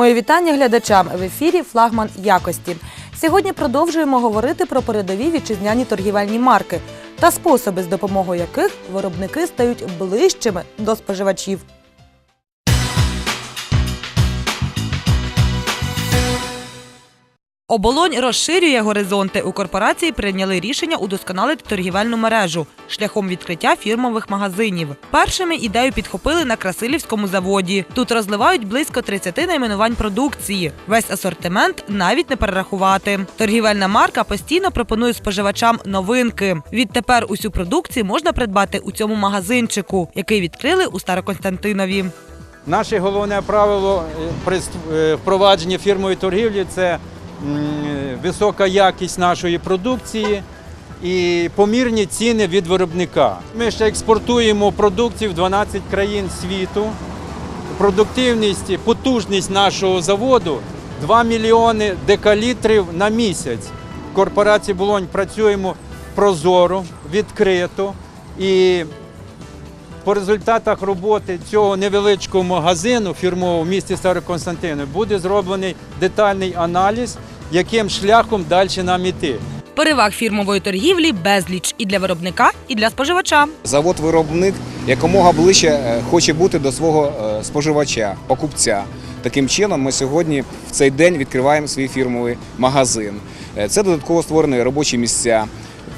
Моє вітання глядачам в ефірі Флагман якості. Сьогодні продовжуємо говорити про передові вітчизняні торгівельні марки та способи, з допомогою яких виробники стають ближчими до споживачів. Оболонь розширює горизонти. У корпорації прийняли рішення удосконалити торгівельну мережу шляхом відкриття фірмових магазинів. Першими ідею підхопили на Красилівському заводі. Тут розливають близько 30 найменувань продукції. Весь асортимент навіть не перерахувати. Торгівельна марка постійно пропонує споживачам новинки. Відтепер усю продукцію можна придбати у цьому магазинчику, який відкрили у Староконстантинові. Наше головне правило е, при е, впровадженні фірмової торгівлі це висока якість нашої продукції і помірні ціни від виробника. Ми ще експортуємо продукцію в 12 країн світу. Продуктивність, потужність нашого заводу 2 мільйони декалітрів на місяць. В корпорації Болонь працюємо прозоро, відкрито і по результатах роботи цього невеличкого магазину фірмового в місті Староконстантино буде зроблений детальний аналіз, яким шляхом далі нам іти. Переваг фірмової торгівлі безліч і для виробника, і для споживача. Завод-виробник якомога ближче е, хоче бути до свого е, споживача, покупця. Таким чином, ми сьогодні в цей день відкриваємо свій фірмовий магазин. Е, Це додатково створені робочі місця.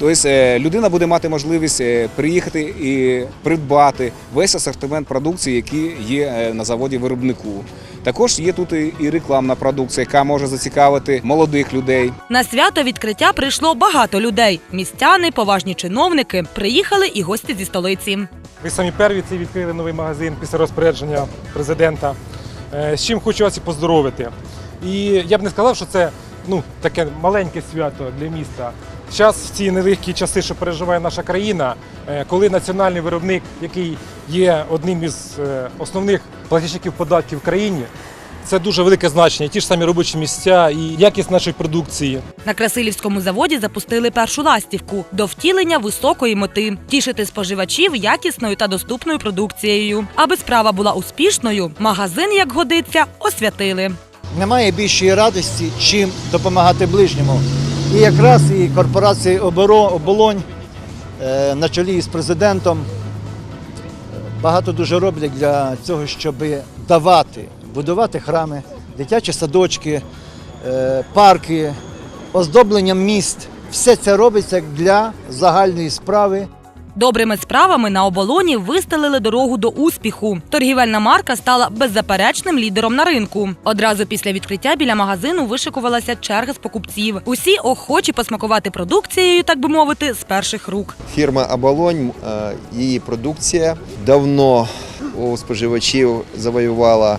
Тобто е, людина буде мати можливість е, приїхати і придбати весь асортимент продукції, який є е, на заводі виробнику. Також є тут і- рекламна продукція, яка може зацікавити молодих людей. На свято відкриття прийшло багато людей. Містяни, поважні чиновники, приїхали і гості зі столиці. Ви самі перві це відкрили новий магазин після розпорядження президента. З чим хочу вас і поздоровити. І я б не сказав, що це ну, таке маленьке свято для міста. Зараз в ці нелегкі часи, що переживає наша країна, е, коли національний виробник, який є одним із е, основних платежників податків в країні, це дуже велике значення. Ті ж самі робочі місця і якість нашої продукції. На Красилівському заводі запустили першу ластівку до втілення високої мети тішити споживачів якісною та доступною продукцією. Аби справа була успішною, магазин, як годиться, освятили. Немає більшої радості, чим допомагати ближньому. І якраз і корпорація «Оборо- оболонь е, на чолі з президентом е, багато дуже роблять для цього, щоб давати, будувати храми, дитячі садочки, е, парки, оздоблення міст. Все це робиться для загальної справи. Добрими справами на оболоні вистелили дорогу до успіху. Торгівельна марка стала беззаперечним лідером на ринку. Одразу після відкриття біля магазину вишикувалася черга з покупців. Усі охочі посмакувати продукцією, так би мовити, з перших рук. Фірма Абалонь, е, її продукція давно у споживачів завоювала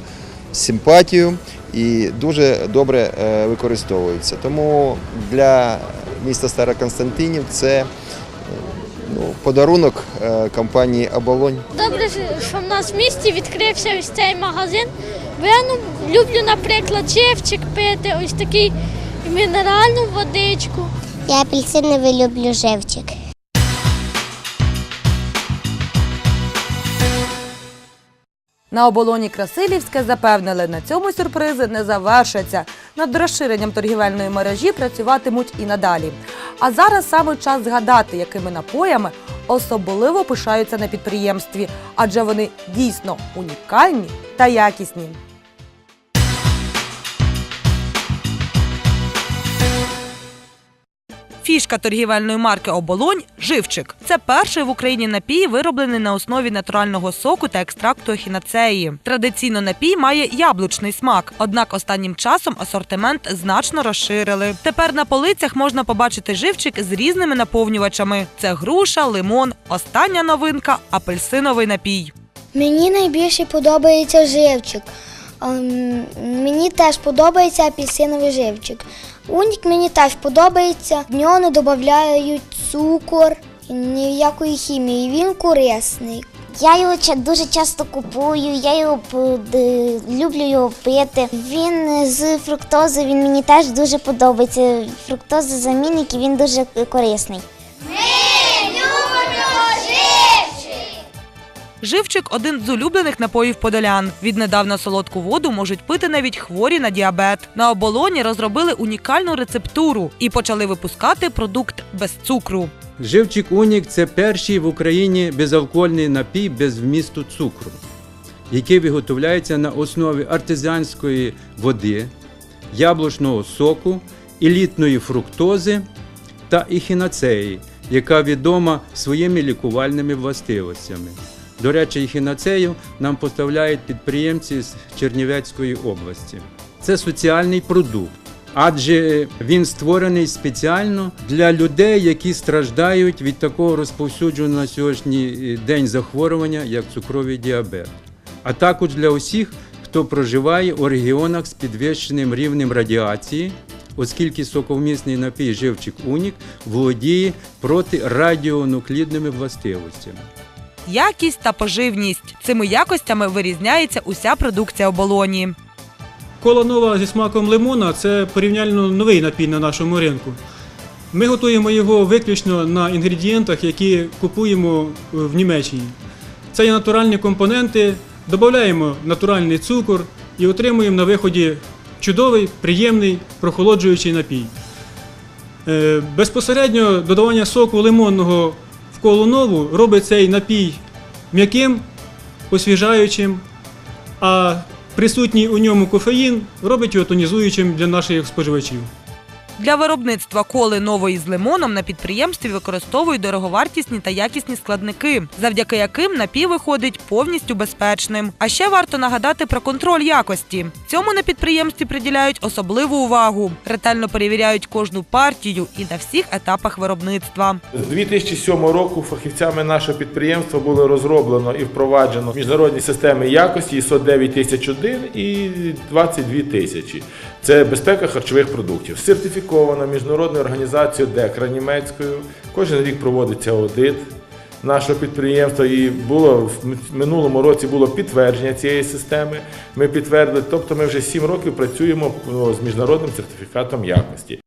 симпатію і дуже добре е, використовується. Тому для міста Староконстантинів це ну, подарунок е, компанії Абалонь. Добре, що в нас в місті відкрився ось цей магазин. Бо я ну, люблю, наприклад, живчик пити, ось такий мінеральну водичку. Я апельсиновий люблю живчик. На оболоні Красилівське запевнили, на цьому сюрпризи не завершаться. Над розширенням торгівельної мережі працюватимуть і надалі. А зараз саме час згадати, якими напоями особливо пишаються на підприємстві, адже вони дійсно унікальні та якісні. Фішка торгівельної марки Оболонь живчик. Це перший в Україні напій, вироблений на основі натурального соку та екстракту ехінацеї. Традиційно напій має яблучний смак, однак останнім часом асортимент значно розширили. Тепер на полицях можна побачити живчик з різними наповнювачами: це груша, лимон, остання новинка апельсиновий напій. Мені найбільше подобається живчик. Ем, Мені теж подобається апельсиновий живчик. Унік мені теж подобається. В нього не додають цукор, ніякої хімії. Він корисний. Я його дуже часто купую, я його люблю його пити. Він з фруктози, він мені теж дуже подобається. Фруктоза замінник і він дуже корисний. Живчик один з улюблених напоїв подолян. Віднедавна солодку воду можуть пити навіть хворі на діабет. На оболоні розробили унікальну рецептуру і почали випускати продукт без цукру. Живчик Унік це перший в Україні безалкогольний напій без вмісту цукру, який виготовляється на основі артезіанської води, яблучного соку, елітної фруктози та ехінацеї, яка відома своїми лікувальними властивостями. До речі, ехінацею нам поставляють підприємці з Чернівецької області. Це соціальний продукт адже він створений спеціально для людей, які страждають від такого розповсюдженого на сьогоднішній день захворювання, як цукровий діабет, а також для усіх, хто проживає у регіонах з підвищеним рівнем радіації, оскільки соковмісний напій живчик Унік володіє протирадіонуклідними властивостями. Якість та поживність цими якостями вирізняється уся продукція оболоні. Кола нова зі смаком лимона це порівняльно новий напій на нашому ринку. Ми готуємо його виключно на інгредієнтах, які купуємо в Німеччині. Це є натуральні компоненти, додаємо натуральний цукор і отримуємо на виході чудовий, приємний, прохолоджуючий напій. Е, Безпосередньо додавання соку лимонного колу нову робить цей напій м'яким, освіжаючим, а присутній у ньому кофеїн робить його тонізуючим для наших споживачів. Для виробництва коли нової з лимоном на підприємстві використовують дороговартісні та якісні складники, завдяки яким напій виходить повністю безпечним. А ще варто нагадати про контроль якості. Цьому на підприємстві приділяють особливу увагу, ретельно перевіряють кожну партію і на всіх етапах виробництва. З 2007 року фахівцями нашого підприємства було розроблено і впроваджено міжнародні системи якості ISO 9001 і 22 тисячі. Це безпека харчових продуктів. Сертифікована міжнародною організацією ДЕКРА німецькою. Кожен рік проводиться аудит нашого підприємства. І було в минулому році було підтвердження цієї системи. Ми підтвердили, тобто ми вже 7 років працюємо з міжнародним сертифікатом якості.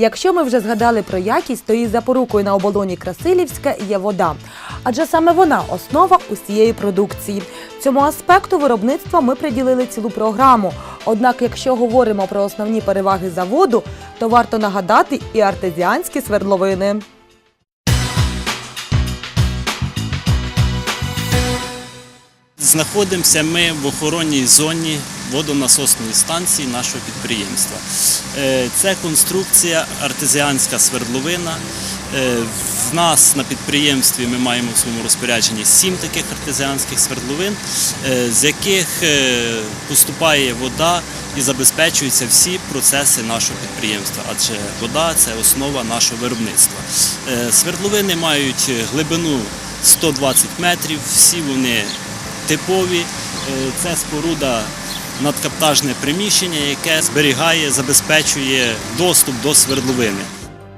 Якщо ми вже згадали про якість, то її запорукою на оболоні Красилівська є вода. Адже саме вона основа усієї продукції. Цьому аспекту виробництва ми приділили цілу програму. Однак, якщо говоримо про основні переваги заводу, то варто нагадати і артезіанські свердловини. Знаходимося ми в охоронній зоні водонасосної станції нашого підприємства. Е, Це конструкція артезіанська свердловина. Е, В нас на підприємстві ми маємо в своєму розпорядженні сім таких артезіанських свердловин, е, з яких поступає вода і забезпечуються всі процеси нашого підприємства, адже вода це основа нашого виробництва. Свердловини мають глибину 120 метрів, всі вони типові. Це споруда надкаптажне приміщення, яке зберігає, забезпечує доступ до свердловини.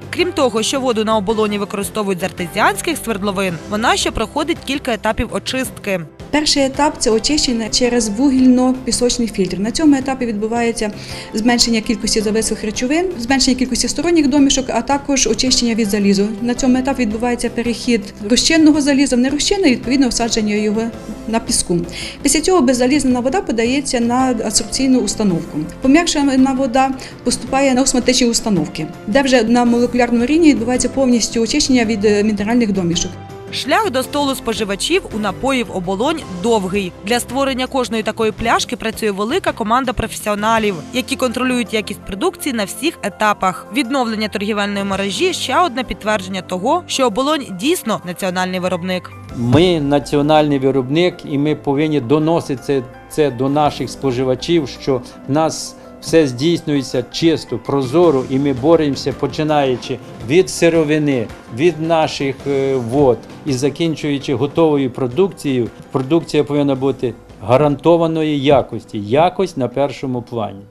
Крім того, що воду на оболоні використовують з артезіанських свердловин, вона ще проходить кілька етапів очистки. Перший етап це очищення через вугільно-пісочний фільтр. На цьому етапі відбувається зменшення кількості завислих речовин, зменшення кількості сторонніх домішок, а також очищення від залізу. На цьому етапі відбувається перехід розчинного заліза в нерозчинне і відповідно всадження його на піску. Після цього беззалізнена вода подається на адсорбційну установку. Пом'якшена вода поступає на осмотичні установки, де вже на молекулярному рівні відбувається повністю очищення від е, мінеральних домішок. Шлях до столу споживачів у напоїв оболонь довгий. Для створення кожної такої пляшки працює велика команда професіоналів, які контролюють якість продукції на всіх етапах. Відновлення торгівельної мережі ще одне підтвердження того, що оболонь дійсно національний виробник. Ми національний виробник, і ми повинні доносити це, до наших споживачів, що в нас все здійснюється чисто, прозоро, і ми боремося, починаючи від сировини, від наших е, вод і закінчуючи готовою продукцією. Продукція повинна бути гарантованої якості. Якость на першому плані.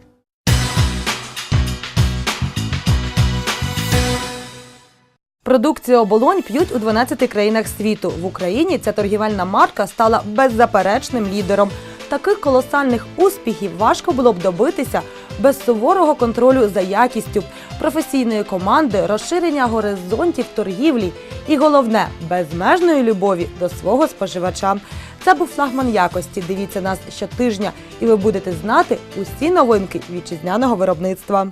Продукцію оболонь п'ють у 12 країнах світу. В Україні ця торгівельна марка стала беззаперечним лідером. Таких колосальних успіхів важко було б добитися без суворого контролю за якістю, професійної команди, розширення горизонтів торгівлі і головне безмежної любові до свого споживача. Це був флагман якості. Дивіться нас щотижня, і ви будете знати усі новинки вітчизняного виробництва.